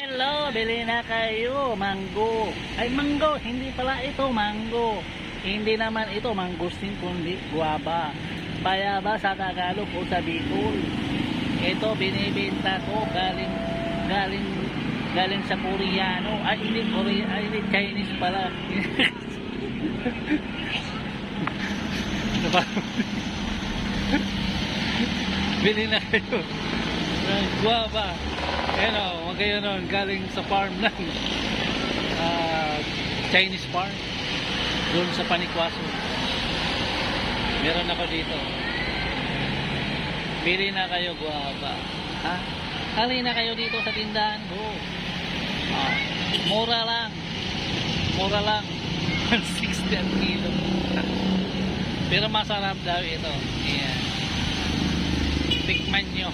Hello, bili na kayo. Mango. Ay, mango. Hindi pala ito mango. Hindi naman ito mangustin kundi guaba. Bayaba sa Tagalog o sa Bicol. Ito binibenta ko galing galing galing sa Koreano. Ay, hindi Korea, ay, hindi Chinese pala. Bili na kayo. ng guava. Ayan o, mga kayo nun, galing sa farm ng ah, Chinese farm. Doon sa Panikwaso. Meron ako dito. Bili na kayo guava. Ha? Hali na kayo dito sa tindahan ko. Ah, mura lang. Mura lang. 160 ang kilo. Pero masarap daw ito. Ayan. Tikman nyo.